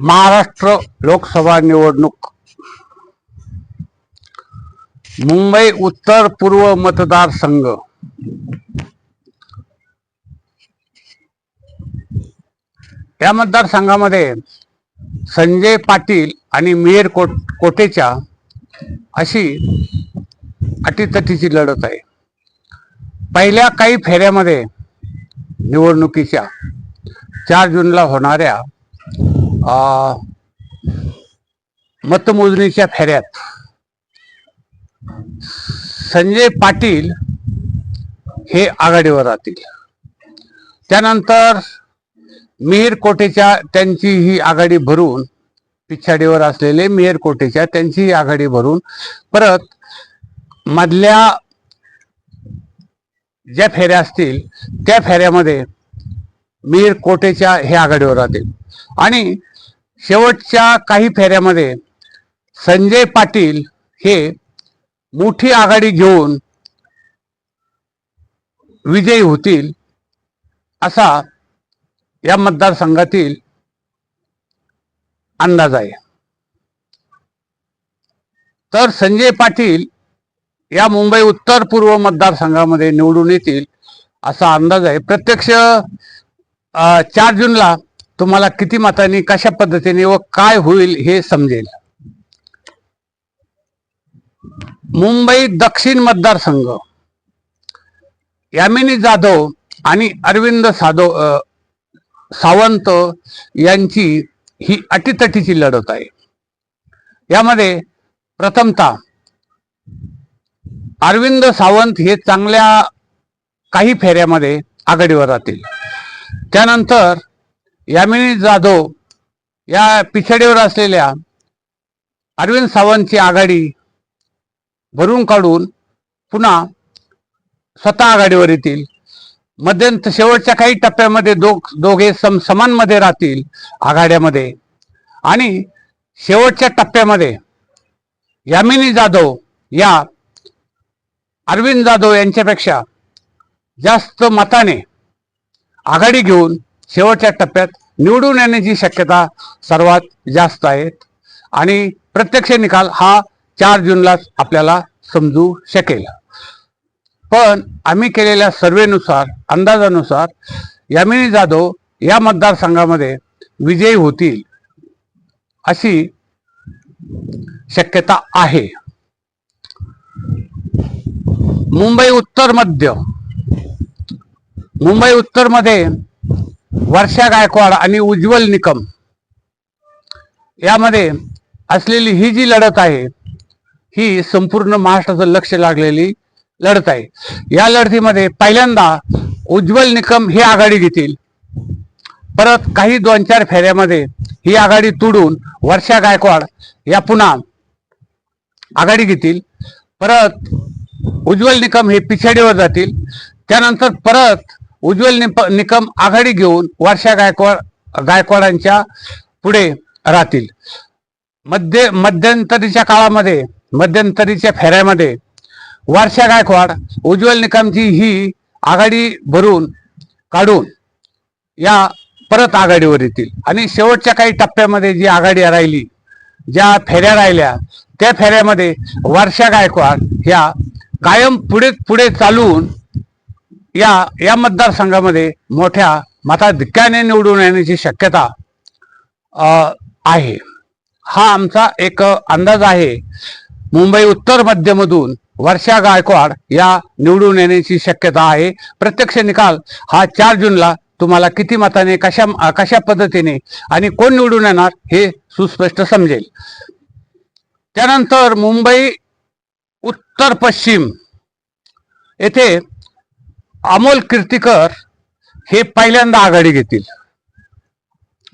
महाराष्ट्र लोकसभा निवडणूक. मुंबई उत्तर पूर्व मतदारसंघ. या मतदारसंघामध्ये संजय पाटील आणि मेयर कोट कोटेच्या अशी अटीतटीची लढत आहे. पहिल्या काही फेऱ्यामध्ये निवडणुकीच्या चार जूनला होणाऱ्या मतमोजणीच्या फेऱ्यात संजय पाटील हे आघाडीवर राहतील. त्यानंतर मिहीर कोटेच्या त्यांची ही आघाडी भरून पिछाडीवर असलेले मिहीर कोटेच्या त्यांची ही आघाडी भरून परत मधल्या ज्या फेऱ्या असतील त्या फेऱ्यामध्ये मीर कोटेच्या हे आघाडीवर राहतील. आणि शेवटच्या काही फेऱ्यामध्ये संजय पाटील हे मोठी आघाडी घेऊन विजयी होतील असा या मतदारसंघातील अंदाज आहे. तर संजय पाटील या मुंबई उत्तर पूर्व मतदारसंघामध्ये निवडून येतील असा अंदाज आहे. प्रत्यक्ष चार जूनला तुम्हाला किती मतांनी कशा पद्धतीने व काय होईल हे समजेल. मुंबई दक्षिण मतदारसंघ. यामिनी जाधव आणि अरविंद साधव सावंत यांची ही अटीतटीची लढत आहे. यामध्ये प्रथमतः अरविंद सावंत हे चांगल्या काही फेऱ्यामध्ये आघाडीवर राहतील. त्यानंतर यामिनी जाधव या पिछाडीवर असलेल्या अरविंद सावंतची आघाडी भरून काढून पुन्हा स्वतः आघाडीवर येतील. मध्यंत शेवटच्या काही टप्प्यामध्ये दो दोघे सम समानमध्ये राहतील आघाड्यामध्ये. आणि शेवटच्या टप्प्यामध्ये यामिनी जाधव या अरविंद जाधव यांच्यापेक्षा जास्त मताने आघाडी घेऊन शेवटच्या टप्प्यात निवडून येण्याची शक्यता सर्वात जास्त आहेत आणि प्रत्यक्ष निकाल हा चार जूनलाच आपल्याला समजू शकेल. पण आम्ही केलेल्या सर्वेनुसार अंदाजानुसार यामिनी जाधव या मतदारसंघामध्ये विजयी होतील अशी शक्यता आहे. मुंबई उत्तर मध्य. मुंबई उत्तरमध्ये वर्षा गायकवाड आणि उज्ज्वल निकम यामध्ये असलेली ही जी लढत आहे ही संपूर्ण महाराष्ट्राचं लक्ष लागलेली लढत आहे. या लढतीमध्ये पहिल्यांदा उज्ज्वल निकम ही आघाडी घेतील. परत काही दोन चार फेऱ्यामध्ये ही आघाडी तुडून वर्षा गायकवाड या पुन्हा आघाडी घेतील. परत उज्ज्वल निकम हे पिछाडीवर जातील. त्यानंतर परत उज्ज्वल निप निकम आघाडी घेऊन वर्षा गायकवाड गायकवाडांच्या पुढे राहतील. मध्य मध्यंतरीच्या काळामध्ये मध्यंतरीच्या फेऱ्यामध्ये वर्षा गायकवाड उज्ज्वल निकमची ही आघाडी भरून काढून या परत आघाडीवर येतील. आणि शेवटच्या काही टप्प्यामध्ये जी आघाडी राहिली ज्या फेऱ्या राहिल्या त्या फेऱ्यामध्ये वर्षा गायकवाड ह्या कायम पुढे पुढे चालून या या मतदारसंघामध्ये मोठ्या मताधिक्याने निवडून येण्याची शक्यता आहे. हा आमचा एक अंदाज आहे. मुंबई उत्तर मध्यमधून वर्षा गायकवाड या निवडून येण्याची शक्यता आहे. प्रत्यक्ष निकाल हा चार जूनला तुम्हाला किती मताने कशा कशा पद्धतीने आणि कोण निवडून येणार हे सुस्पष्ट समजेल. त्यानंतर मुंबई उत्तर पश्चिम येथे अमोल कीर्तिकर हे पहिल्यांदा आघाडी घेतील.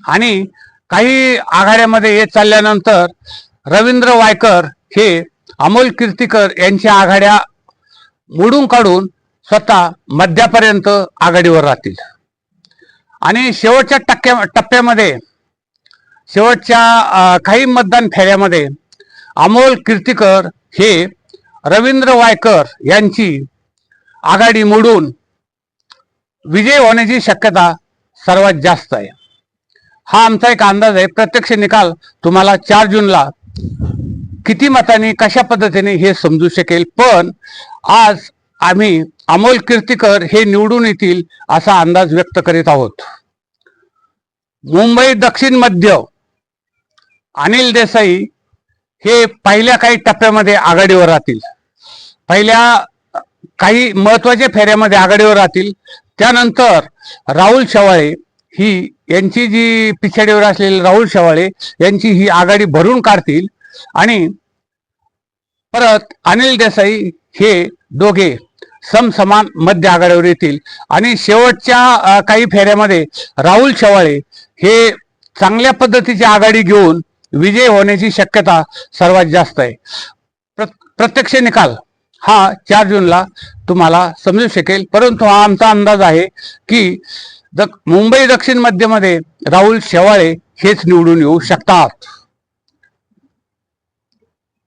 आणि काही आघाड्यामध्ये येत चालल्यानंतर रवींद्र वायकर हे अमोल कीर्तिकर यांच्या आघाड्या मोडून काढून स्वतः मध्यापर्यंत आघाडीवर राहतील. आणि शेवटच्या टक्क्या टप्प्यामध्ये शेवटच्या काही मतदान फेऱ्यामध्ये अमोल कीर्तिकर हे रवींद्र वायकर यांची आघाडी मोडून विजय होण्याची शक्यता सर्वात जास्त आहे. हा आमचा एक अंदाज आहे. प्रत्यक्ष निकाल तुम्हाला चार जूनला किती मतांनी कशा पद्धतीने हे समजू शकेल? पण आज आम्ही अमोल कीर्तीकर हे निवडून येतील असा अंदाज व्यक्त करीत आहोत. मुंबई दक्षिण मध्य अनिल देसाई हे पहिल्या काही टप्प्यामध्ये आघाडीवर राहतील. पहिल्या काही महत्त्वाच्या फेऱ्यामध्ये आघाडीवर राहतील. त्यानंतर राहुल शेवाळे ही यांची जी पिछाडीवर असलेली राहुल शेवाळे यांची ही आघाडी भरून काढतील. आणि परत अनिल देसाई हे दोघे समसमान मध्य आघाडीवर येतील. आणि शेवटच्या काही फेऱ्यामध्ये राहुल शेवाळे हे चांगल्या पद्धतीची आघाडी घेऊन विजय होण्याची शक्यता सर्वात जास्त आहे. प्र- प्रत्यक्ष निकाल. हा चार जूनला तुम्हाला समजू शकेल. परंतु हा आमचा अंदाज आहे की दक, मुंबई दक्षिण मध्यमध्ये राहुल शेवाळे हेच निवडून येऊ शकतात.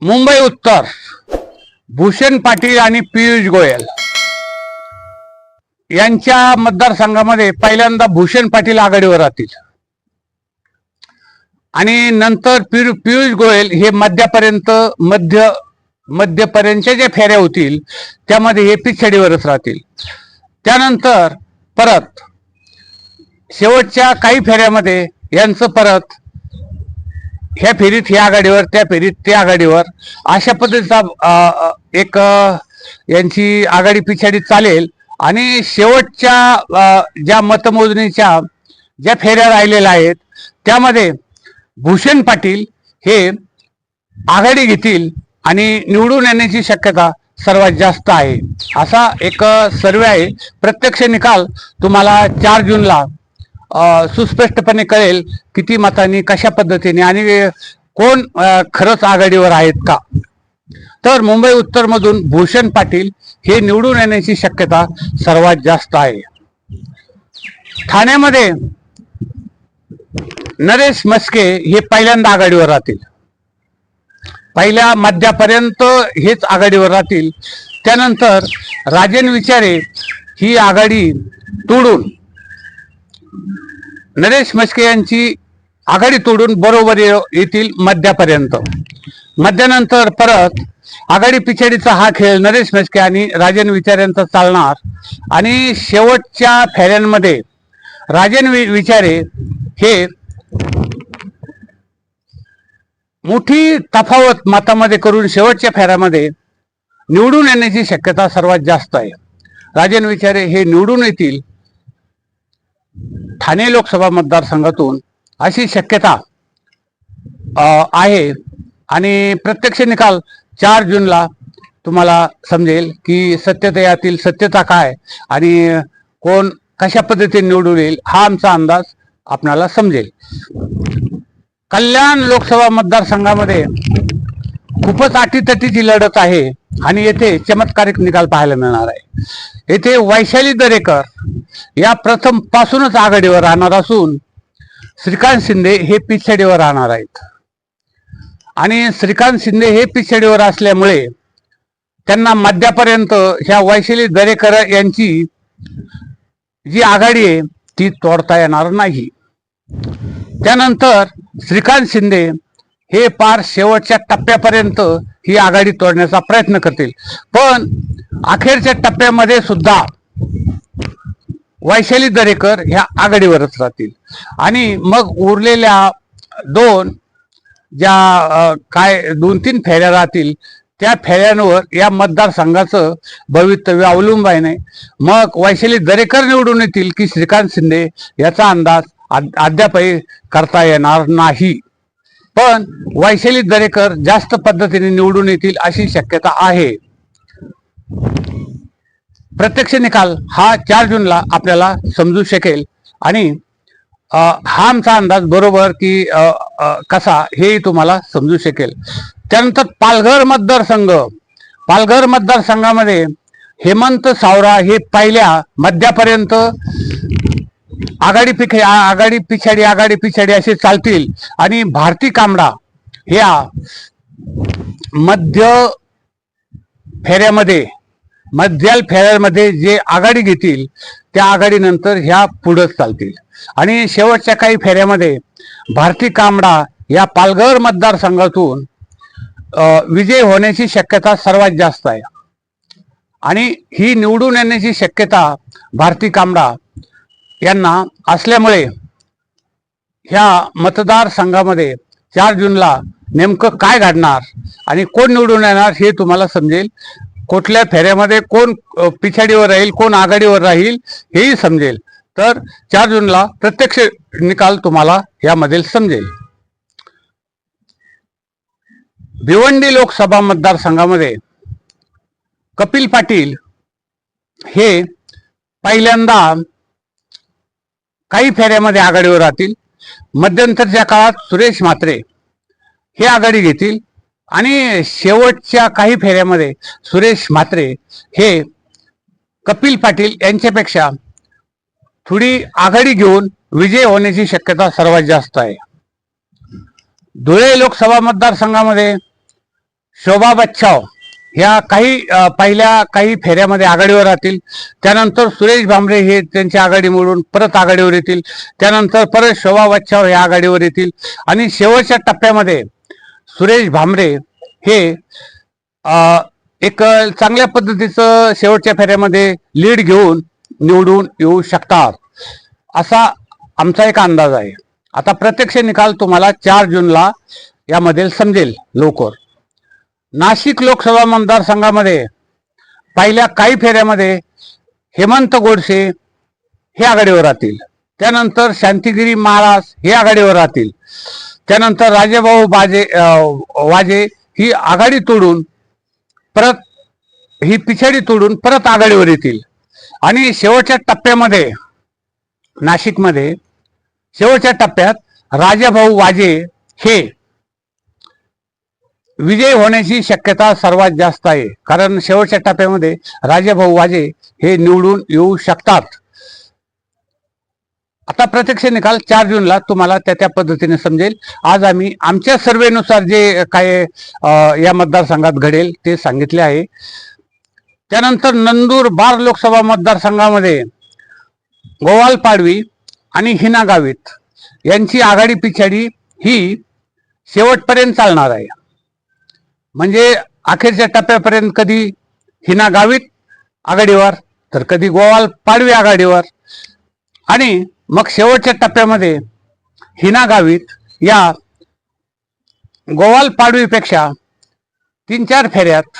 मुंबई उत्तर भूषण पाटील आणि पियुष गोयल. यांच्या मतदारसंघामध्ये पहिल्यांदा भूषण पाटील आघाडीवर राहतील. आणि नंतर पियुष गोयल हे मध्यापर्यंत मध्य मध्यपर्यंतच्या ज्या फेऱ्या होतील त्यामध्ये हे पिछाडीवरच राहतील. त्यानंतर परत शेवटच्या काही फेऱ्यामध्ये यांचं परत ह्या फेरीत ह्या आघाडीवर त्या फेरीत त्या आघाडीवर अशा पद्धतीचा एक यांची आघाडी पिछाडी चालेल. आणि शेवटच्या ज्या मतमोजणीच्या ज्या फेऱ्या राहिलेल्या आहेत त्यामध्ये भूषण पाटील हे आघाडी घेतील. आणि निवडून येण्याची शक्यता सर्वात जास्त आहे. असा एक सर्वे आहे. प्रत्यक्ष निकाल तुम्हाला चार जूनला सुस्पष्टपणे कळेल किती मतांनी कशा पद्धतीने आणि कोण खरंच आघाडीवर आहेत का? तर मुंबई उत्तरमधून भूषण पाटील हे निवडून येण्याची शक्यता सर्वात जास्त आहे. ठाण्यामध्ये नरेश मस्के हे पहिल्यांदा आघाडीवर राहतील. पहिल्या मध्यापर्यंत हेच आघाडीवर राहतील. त्यानंतर राजन विचारे ही आघाडी तोडून नरेश मस्के यांची आघाडी तोडून बरोबर येतील मध्यापर्यंत. मध्यानंतर परत आघाडी पिछाडीचा हा खेळ नरेश मस्के आणि राजन विचार यांचा चालणार. आणि शेवटच्या फेऱ्यांमध्ये राजन वि- विचारे हे मोठी तफावत मतामध्ये करून शेवटच्या फेऱ्यामध्ये निवडून येण्याची शक्यता सर्वात जास्त आहे. राजन विचारे हे निवडून येतील ठाणे लोकसभा मतदारसंघातून अशी शक्यता आहे. आणि प्रत्यक्ष निकाल चार जूनला तुम्हाला समजेल की सत्यता यातील सत्यता काय आणि कोण कशा पद्धतीने निवडून येईल हा आमचा अंदाज आपणाला समजेल. कल्याण लोकसभा मतदारसंघामध्ये खूपच अटीतटीची लढत आहे आणि येथे चमत्कारिक निकाल पाहायला मिळणार आहे. येथे वैशाली दरेकर या प्रथम पासूनच आघाडीवर राहणार असून श्रीकांत शिंदे हे पिछाडीवर राहणार आहेत. आणि श्रीकांत शिंदे हे पिछाडीवर असल्यामुळे त्यांना मध्यापर्यंत ह्या वैशाली दरेकर यांची जी आघाडी आहे ती तोडता येणार नाही. त्यानंतर श्रीकांत शिंदे हे पार शेवटच्या टप्प्यापर्यंत ही आघाडी तोडण्याचा प्रयत्न करतील. पण अखेरच्या टप्प्यामध्ये सुद्धा वैशाली दरेकर ह्या आघाडीवरच राहतील. आणि मग उरलेल्या दोन ज्या काय दोन तीन फेऱ्या राहतील त्या फेऱ्यांवर या मतदारसंघाचं भवितव्य अवलंब आहे. नाही मग वैशाली दरेकर निवडून येतील की श्रीकांत शिंदे याचा अंदाज? अद्यापही करता येणार नाही. पण वैशाली दरेकर जास्त पद्धतीने निवडून येतील अशी शक्यता आहे. प्रत्यक्ष निकाल हा चार जूनला आपल्याला समजू शकेल. आणि हा आमचा अंदाज बरोबर की आ, आ, कसा हेही तुम्हाला समजू शकेल. त्यानंतर पालघर मतदारसंघ. पालघर मतदारसंघामध्ये हेमंत सावरा हे पहिल्या मध्यापर्यंत आघाडी पिखे आघाडी पिछाडी आघाडी पिछाडी असे चालतील. आणि भारती कांबडा ह्या मध्य फेऱ्यामध्ये मध्याल फेऱ्यामध्ये जे आघाडी घेतील त्या आघाडीनंतर ह्या पुढंच चालतील. आणि शेवटच्या काही फेऱ्यामध्ये भारती कांबडा या पालघर मतदारसंघातून विजय होण्याची शक्यता सर्वात जास्त आहे. आणि ही निवडून येण्याची शक्यता भारती कांबडा यांना असल्यामुळे ह्या मतदारसंघामध्ये चार जूनला नेमकं काय घडणार आणि कोण निवडून येणार हे तुम्हाला समजेल. कुठल्या फेऱ्यामध्ये कोण पिछाडीवर राहील कोण आघाडीवर राहील हेही समजेल. तर चार जूनला प्रत्यक्ष निकाल तुम्हाला यामधील समजेल. भिवंडी लोकसभा मतदारसंघामध्ये कपिल पाटील हे पहिल्यांदा काही फेऱ्यामध्ये आघाडीवर राहतील. मध्यंतरच्या काळात सुरेश म्हात्रे हे आघाडी घेतील. आणि शेवटच्या काही फेऱ्यामध्ये सुरेश म्हात्रे हे कपिल पाटील यांच्यापेक्षा थोडी आघाडी घेऊन विजय होण्याची शक्यता सर्वात जास्त आहे. धुळे लोकसभा मतदारसंघामध्ये शोभा बच्छाव ह्या काही पहिल्या काही फेऱ्यामध्ये आघाडीवर राहतील. त्यानंतर सुरेश भांबरे हे त्यांची आघाडी मोडून परत आघाडीवर येतील. त्यानंतर परत शोभा वच्छाव हे आघाडीवर येतील. आणि शेवटच्या टप्प्यामध्ये सुरेश भांबरे हे एक चांगल्या पद्धतीचं शेवटच्या फेऱ्यामध्ये लीड घेऊन निवडून येऊ शकतात. असा आमचा एक अंदाज आहे. आता प्रत्यक्ष निकाल तुम्हाला चार जूनला यामध्ये समजेल लवकर. नाशिक लोकसभा मतदारसंघामध्ये पहिल्या काही फेऱ्यामध्ये हेमंत गोडसे हे आघाडीवर राहतील. त्यानंतर शांतिगिरी महाराज हे आघाडीवर राहतील. त्यानंतर राजेभाऊ बाजे वाजे ही आघाडी तोडून परत ही पिछाडी तोडून परत आघाडीवर येतील. आणि शेवटच्या टप्प्यामध्ये नाशिकमध्ये शेवटच्या टप्प्यात राजाभाऊ वाजे हे विजय होण्याची शक्यता सर्वात जास्त आहे. कारण शेवटच्या टप्प्यामध्ये राजेभाऊ वाजे हे निवडून येऊ शकतात. आता प्रत्यक्ष निकाल चार जूनला तुम्हाला त्या त्या पद्धतीने समजेल. आज आम्ही आमच्या सर्वेनुसार जे काय या मतदारसंघात घडेल ते सांगितले आहे. त्यानंतर नंदुरबार लोकसभा मतदारसंघामध्ये गोवाल पाडवी आणि हिना गावित यांची आघाडी पिछाडी ही शेवटपर्यंत चालणार आहे. म्हणजे अखेरच्या टप्प्यापर्यंत कधी हिना गावित आघाडीवर तर कधी गोवाल पाडवी आघाडीवर. आणि मग शेवटच्या टप्प्यामध्ये हिना गावित या गोवाल पाडवीपेक्षा तीन चार फेऱ्यात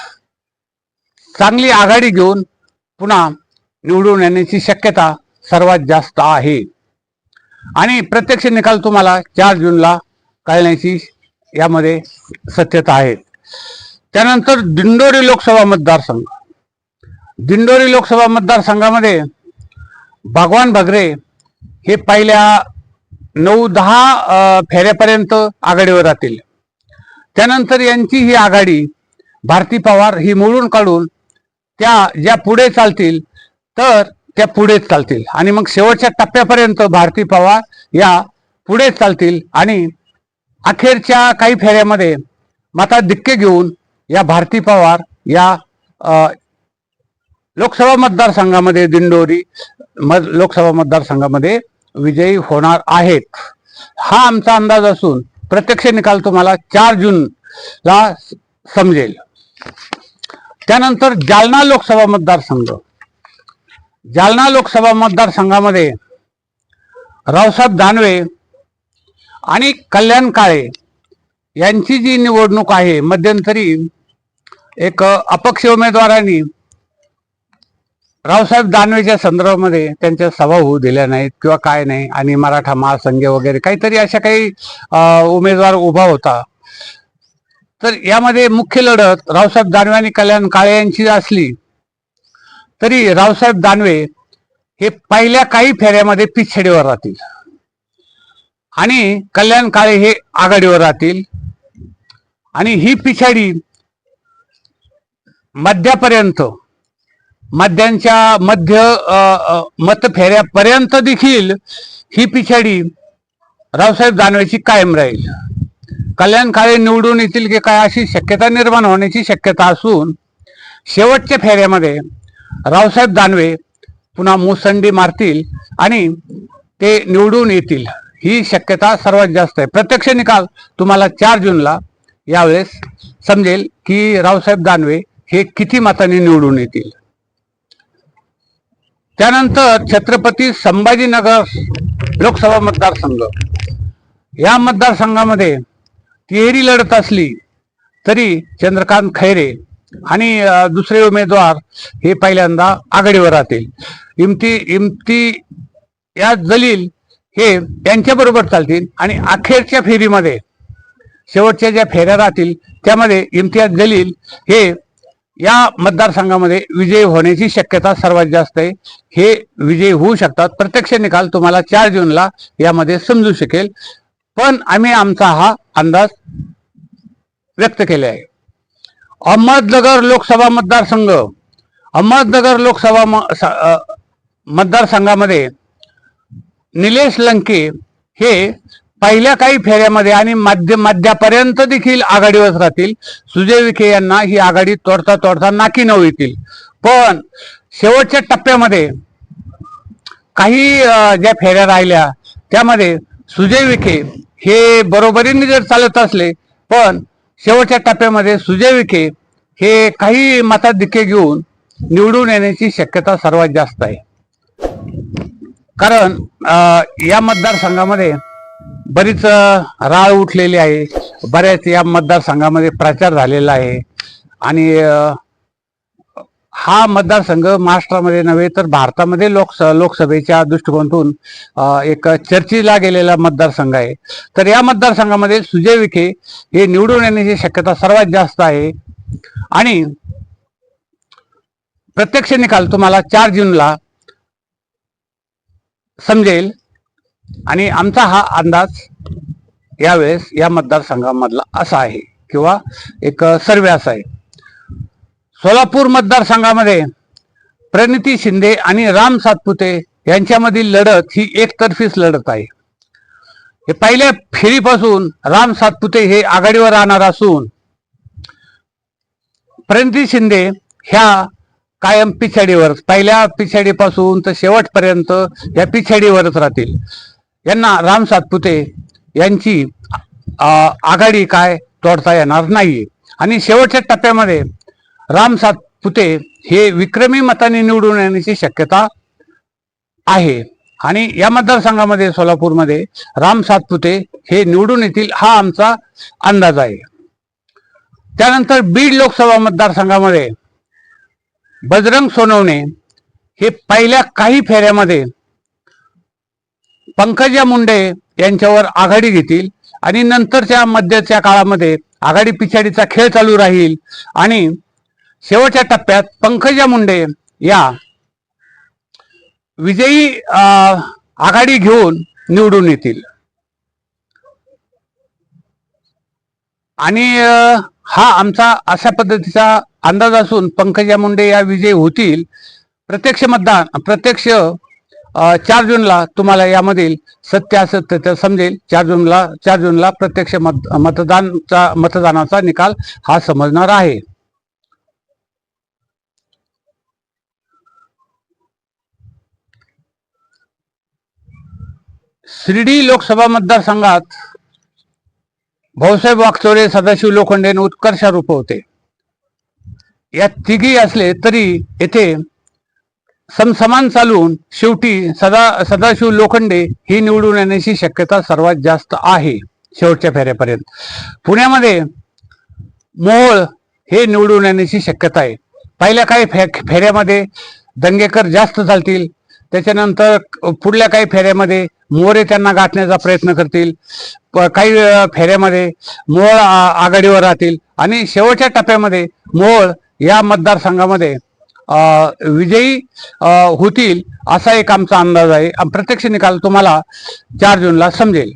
चांगली आघाडी घेऊन पुन्हा निवडून येण्याची शक्यता सर्वात जास्त आहे. आणि प्रत्यक्ष निकाल तुम्हाला चार जूनला कळण्याची यामध्ये सत्यता आहे. त्यानंतर दिंडोरी लोकसभा मतदारसंघ. दिंडोरी लोकसभा मतदारसंघामध्ये भगवान भगरे हे पहिल्या नऊ दहा फेऱ्यापर्यंत आघाडीवर राहतील. त्यानंतर यांची ही आघाडी भारती पवार ही मोडून काढून त्या ज्या पुढे चालतील तर त्या पुढेच चालतील. आणि मग शेवटच्या टप्प्यापर्यंत भारती पवार या पुढेच चालतील. आणि अखेरच्या काही फेऱ्यामध्ये माता दिक्के घेऊन या भारती पवार या लोकसभा मतदारसंघामध्ये दिंडोरी मत लोकसभा मतदारसंघामध्ये विजयी होणार आहेत. हा आमचा अंदाज असून प्रत्यक्ष निकाल तुम्हाला चार जूनला समजेल. त्यानंतर जालना लोकसभा मतदारसंघ. जालना लोकसभा मतदारसंघामध्ये रावसाहेब दानवे आणि कल्याण काळे यांची जी निवडणूक आहे मध्यंतरी एक अपक्ष उमेदवारांनी रावसाहेब दानवेच्या संदर्भामध्ये त्यांच्या सभा होऊ दिल्या नाहीत किंवा काय नाही आणि मराठा महासंघ वगैरे काहीतरी अशा काही उमेदवार उभा होता. तर यामध्ये मुख्य लढत रावसाहेब दानवे आणि कल्याण काळे यांची असली तरी रावसाहेब दानवे हे पहिल्या काही फेऱ्यामध्ये पिछेडीवर राहतील. आणि कल्याण काळे हे आघाडीवर राहतील. आणि ही पिछाडी मध्यापर्यंत मध्यांच्या मध्य मतफेऱ्यापर्यंत देखील ही पिछाडी रावसाहेब दानवेची कायम राहील. कल्याण काळे निवडून येतील की काय अशी शक्यता निर्माण होण्याची शक्यता असून शेवटच्या फेऱ्यामध्ये रावसाहेब दानवे पुन्हा मुसंडी मारतील आणि ते निवडून येतील. ही शक्यता सर्वात जास्त आहे. प्रत्यक्ष निकाल तुम्हाला चार जूनला यावेळेस समजेल की रावसाहेब दानवे हे किती मताने निवडून येतील. त्यानंतर छत्रपती संभाजीनगर लोकसभा मतदारसंघ. या मतदारसंघामध्ये तिहेरी लढत असली तरी चंद्रकांत खैरे आणि दुसरे उमेदवार हे पहिल्यांदा आघाडीवर राहतील. इमती इमती या जलील हे यांच्याबरोबर चालतील आणि अखेरच्या फेरीमध्ये शेवटच्या ज्या फेऱ्या राहतील त्यामध्ये इम्तियाज जलील हे या मतदारसंघामध्ये विजयी होण्याची शक्यता सर्वात जास्त आहे. हे विजयी होऊ शकतात. प्रत्यक्ष निकाल तुम्हाला चार जूनला यामध्ये समजू शकेल. पण आम्ही आमचा हा अंदाज व्यक्त केले आहे. अहमदनगर लोकसभा मतदारसंघ अहमदनगर लोकसभा मतदारसंघामध्ये निलेश लंके हे पहिल्या काही फेऱ्यामध्ये आणि मध्य मध्यापर्यंत देखील आघाडीवर राहतील. सुजय विखे यांना ही आघाडी तोडता तोडता नाकी नऊ येतील. पण शेवटच्या टप्प्यामध्ये काही ज्या फेऱ्या राहिल्या त्यामध्ये सुजय विखे हे बरोबरीने जर चालत असले पण शेवटच्या टप्प्यामध्ये सुजय विखे हे काही मताधिक्य घेऊन निवडून येण्याची शक्यता सर्वात जास्त आहे. कारण या मतदारसंघामध्ये बरीच राळ उठलेली आहे. बऱ्याच या मतदारसंघामध्ये प्रचार झालेला आहे. आणि हा मतदारसंघ महाराष्ट्रामध्ये नव्हे तर भारतामध्ये लोकस लोकसभेच्या दृष्टिकोनातून एक चर्चेला गेलेला मतदारसंघ आहे. तर या मतदारसंघामध्ये सुजय विखे हे निवडून येण्याची शक्यता सर्वात जास्त आहे. आणि प्रत्यक्ष निकाल तुम्हाला चार जूनला समजेल. आणि आमचा हा अंदाज यावेळेस या मतदारसंघामधला असा आहे किंवा एक सर्वे असा आहे. सोलापूर मतदारसंघामध्ये प्रणिती शिंदे आणि राम सातपुते यांच्यामधील लढत ही एकतर्फीच लढत आहे. हे पहिल्या फेरीपासून राम सातपुते हे आघाडीवर राहणार असून प्रणिती शिंदे ह्या कायम पिछाडीवर पहिल्या पिछाडीपासून तर शेवटपर्यंत या पिछाडीवरच राहतील. यांना राम सातपुते यांची आघाडी काय तोडता येणार नाही. आणि शेवटच्या टप्प्यामध्ये राम सातपुते हे विक्रमी मताने निवडून येण्याची शक्यता आहे. आणि या मतदारसंघामध्ये सोलापूरमध्ये राम सातपुते हे निवडून येतील हा आमचा अंदाज आहे. त्यानंतर बीड लोकसभा मतदारसंघामध्ये बजरंग सोनवणे हे पहिल्या काही फेऱ्यामध्ये पंकजा मुंडे यांच्यावर आघाडी घेतील आणि नंतरच्या मध्यच्या काळामध्ये आघाडी पिछाडीचा खेळ चालू राहील. आणि शेवटच्या टप्प्यात पंकजा मुंडे या विजयी आघाडी घेऊन निवडून येतील. आणि हा आमचा अशा पद्धतीचा अंदाज असून पंकजा मुंडे या विजयी होतील. प्रत्यक्ष मतदान प्रत्यक्ष चार जूनला तुम्हाला यामधील सत्य असत्य समजेल. चार जूनला चार जूनला प्रत्यक्ष मत मतदानचा मतदानाचा निकाल हा समजणार आहे. शिर्डी लोकसभा मतदारसंघात भाऊसाहेब वागचोरे सदाशिव लोखंडेन उत्कर्षारूप होते. या तिघी असले तरी येथे समसमान चालून शेवटी सदा सदाशिव लोखंडे ही निवडून येण्याची शक्यता सर्वात जास्त आहे शेवटच्या फेऱ्यापर्यंत. पुण्यामध्ये मोहोळ हे निवडून येण्याची शक्यता आहे. पहिल्या काही फे फेऱ्यामध्ये दंगेकर जास्त चालतील. त्याच्यानंतर पुढल्या काही फेऱ्यामध्ये मोरे त्यांना गाठण्याचा प्रयत्न करतील. काही फेऱ्यामध्ये मोहोळ आघाडीवर राहतील. आणि शेवटच्या टप्प्यामध्ये मोहोळ या मतदारसंघामध्ये विजयी होतील असा एक आमचा अंदाज आहे. प्रत्यक्ष निकाल तुम्हाला चार जूनला समजेल.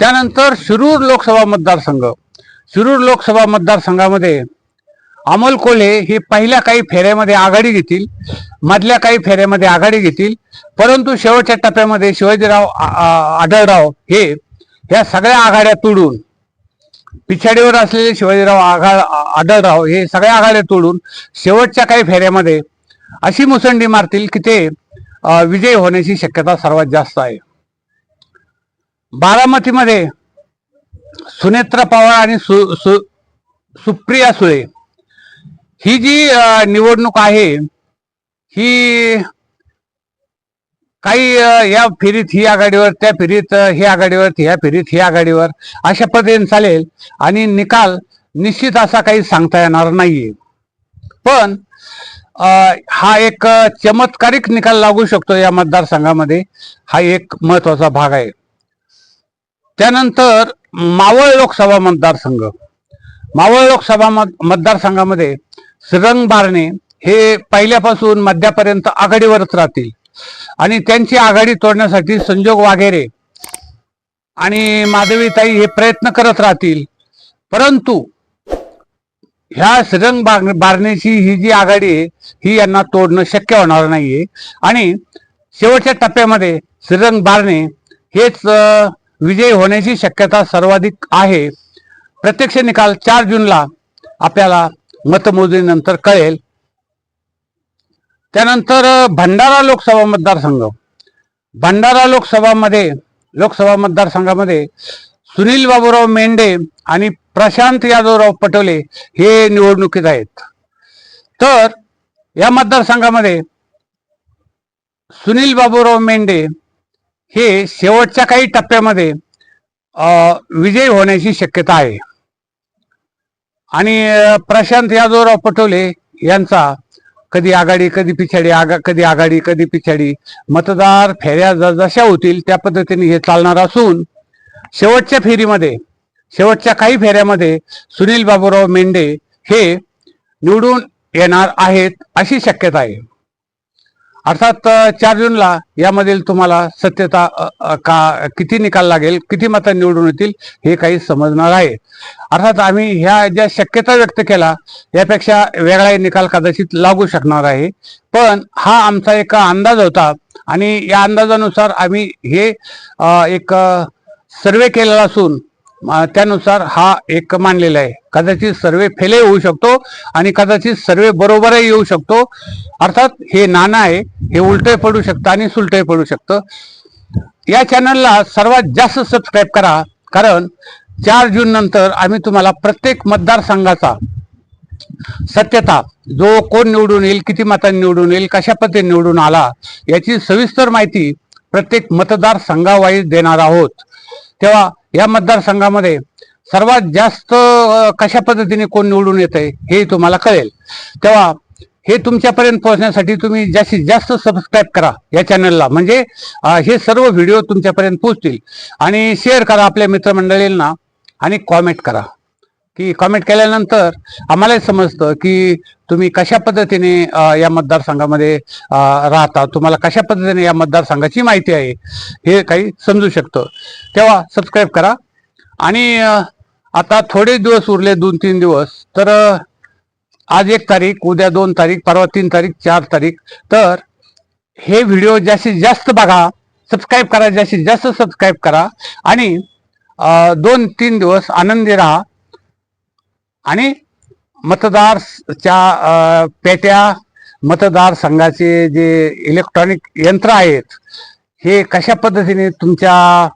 त्यानंतर शिरूर लोकसभा मतदारसंघ. शिरूर लोकसभा मतदारसंघामध्ये अमोल कोल्हे हे पहिल्या काही फेऱ्यामध्ये आघाडी घेतील मधल्या काही फेऱ्यामध्ये आघाडी घेतील. परंतु शेवटच्या टप्प्यामध्ये शिवाजीराव आढळराव हे ह्या सगळ्या आघाड्या तोडून पिछाडीवर असलेले शिवाजीराव आघाड आढळराव हे सगळ्या आघाड्या तोडून शेवटच्या काही फेऱ्यामध्ये अशी मुसंडी मारतील की ते विजयी होण्याची शक्यता सर्वात जास्त आहे. बारामतीमध्ये सुनेत्रा पवार आणि सु, सु, सुप्रिया सुळे. ही जी निवडणूक आहे ही काही या फेरीत ही आघाडीवर त्या फेरीत ही आघाडीवर ह्या फेरीत ही आघाडीवर अशा पद्धतीने चालेल. आणि निकाल निश्चित असा काही सांगता येणार नाहीये. पण हा एक चमत्कारिक निकाल लागू शकतो या मतदारसंघामध्ये. हा एक महत्त्वाचा भाग आहे. त्यानंतर मावळ लोकसभा मतदारसंघ. मावळ लोकसभा मत- मतदारसंघामध्ये श्रीरंग बारणे हे पहिल्यापासून मध्यापर्यंत आघाडीवरच राहतील. आणि त्यांची आघाडी तोडण्यासाठी संजोग वाघेरे आणि माधवीताई हे प्रयत्न करत राहतील. परंतु ह्या श्रीरंग बारणेची ही जी आघाडी आहे ही यांना तोडणं शक्य होणार नाहीये. आणि शेवटच्या टप्प्यामध्ये श्रीरंग बारणे हेच विजयी होण्याची शक्यता सर्वाधिक आहे. प्रत्यक्ष निकाल चार जूनला आपल्याला मतमोजणीनंतर कळेल. त्यानंतर भंडारा लोकसभा मतदारसंघ. भंडारा लोकसभामध्ये लोकसभा मतदारसंघामध्ये सुनील बाबूराव मेंढे आणि प्रशांत यादवराव पटोले हे निवडणुकीत आहेत. तर या मतदारसंघामध्ये सुनील बाबूराव मेंढे हे शेवटच्या काही टप्प्यामध्ये विजयी होण्याची शक्यता आहे. आणि प्रशांत यादवराव पटोले यांचा कधी आघाडी कधी पिछाडी आगा कधी आघाडी कधी पिछाडी. मतदार फेऱ्या जशा होतील त्या पद्धतीने हे चालणार असून शेवटच्या फेरीमध्ये शेवटच्या काही फेऱ्यामध्ये सुनील बाबूराव मेंढे हे निवडून येणार आहेत अशी शक्यता आहे. अर्थात चार जूनला यामधील तुम्हाला सत्यता का किती निकाल लागेल किती मतं निवडून येतील हे काही समजणार आहे. अर्थात आम्ही ह्या ज्या शक्यता व्यक्त केला यापेक्षा वेगळाही निकाल कदाचित लागू शकणार आहे. पण हा आमचा एक अंदाज होता आणि या अंदाजानुसार आम्ही हे एक सर्वे केलेला असून त्यानुसार हा एक मानलेला आहे. कदाचित सर्वे फेले होऊ शकतो आणि कदाचित सर्वे बरोबरही येऊ शकतो. अर्थात हे नाणं आहे हे उलटही पडू शकतं आणि सुलटही पडू शकतं. या चॅनलला सर्वात जास्त सबस्क्राईब करा. कारण चार जून नंतर आम्ही तुम्हाला प्रत्येक मतदारसंघाचा सत्यता जो कोण निवडून येईल किती मतांनी निवडून येईल कशा पद्धतीने निवडून आला याची सविस्तर माहिती प्रत्येक मतदारसंघावाईज देणार आहोत. तेव्हा या मतदारसंघामध्ये सर्वात जास्त कशा पद्धतीने कोण निवडून येत आहे हे तुम्हाला कळेल. तेव्हा हे तुमच्यापर्यंत पोहोचण्यासाठी तुम्ही जास्तीत जास्त सबस्क्राईब करा या चॅनलला म्हणजे हे सर्व व्हिडिओ तुमच्यापर्यंत पोहोचतील. आणि शेअर करा आपल्या मित्रमंडळींना आणि कॉमेंट करा. की कमेंट केल्यानंतर आम्हालाही समजतं की तुम्ही कशा पद्धतीने या मतदारसंघामध्ये राहता? तुम्हाला कशा पद्धतीने या मतदारसंघाची माहिती आहे? हे काही समजू शकतं. तेव्हा सबस्क्राईब करा. आणि आता थोडे दिवस उरले दोन तीन दिवस तर आज एक तारीख उद्या दोन तारीख परवा तीन तारीख चार तारीख. तर हे व्हिडिओ जास्तीत जास्त बघा सबस्क्राईब करा जास्तीत जास्त सबस्क्राईब करा आणि दोन तीन दिवस आनंदी राहा. आणि मतदारच्या पेट्या पेट्या मतदारसंघाचे जे इलेक्ट्रॉनिक यंत्र आहेत हे कशा पद्धतीने तुमच्या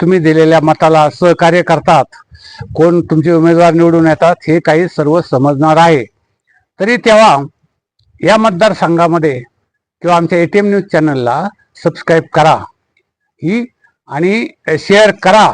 तुम्ही दिलेल्या मताला सहकार्य करतात कोण तुमचे उमेदवार निवडून येतात हे काही सर्व समजणार आहे. तरी तेव्हा या मतदारसंघामध्ये किंवा आमच्या ए टी एम न्यूज चॅनलला सबस्क्राईब करा. ही आणि शेअर करा.